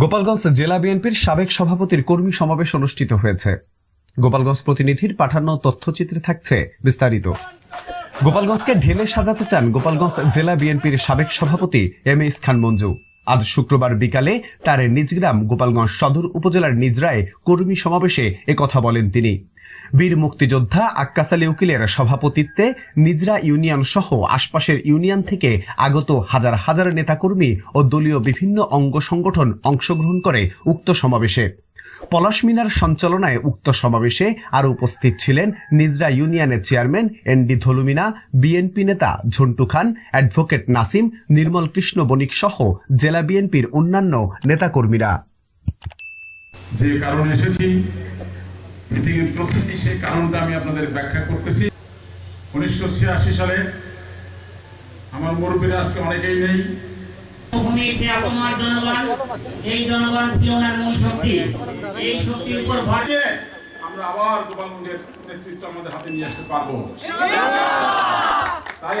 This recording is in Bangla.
গোপালগঞ্জ জেলা বিএনপির সাবেক সভাপতির কর্মী সমাবেশ অনুষ্ঠিত হয়েছে। গোপালগঞ্জ প্রতিনিধির পাঠানো তথ্যচিত্রে থাকছে বিস্তারিত। গোপালগঞ্জকে ঢেলে সাজাতে চান গোপালগঞ্জ জেলা বিএনপির সাবেক সভাপতি এম এস খান মঞ্জু। আজ শুক্রবার বিকালে তার নিজগ্রাম গোপালগঞ্জ সদর উপজেলার নিজরায় কর্মী সমাবেশে একথা বলেন তিনি। বীর মুক্তিযোদ্ধা আক্কাস আলী উকিলের সভাপতিত্বে নিজরা ইউনিয়ন সহ আশপাশের ইউনিয়ন থেকে আগত হাজার হাজার নেতাকর্মী ও দলীয় বিভিন্ন অঙ্গ সংগঠন অংশগ্রহণ করে উক্ত সমাবেশে। পলাশ মিনার সঞ্চালনায় উক্ত সমাবেশে আরও উপস্থিত ছিলেন নিজরা ইউনিয়নের চেয়ারম্যান এন ডি ধলুমিনা, বিএনপি নেতা ঝন্টু খান, অ্যাডভোকেট নাসিম, নির্মল কৃষ্ণ বণিক সহ জেলা বিএনপির অন্যান্য নেতাকর্মীরা। যে কারণে এসেছি মিটিং এর প্রতিটি সেই কারণটা আমি আপনাদের ব্যাখ্যা করতেছি। উনিশশো ছিয়াশি সালে আমার মুরব্বীরা আজকে অনেকেই নেই। ভূমিতে আপনার এই জনগণ ছিল মূল শক্তি। এই শক্তির উপর আমরা আবার গোপালগঞ্জের নেতৃত্ব আমাদের হাতে নিয়ে আসতে পারব।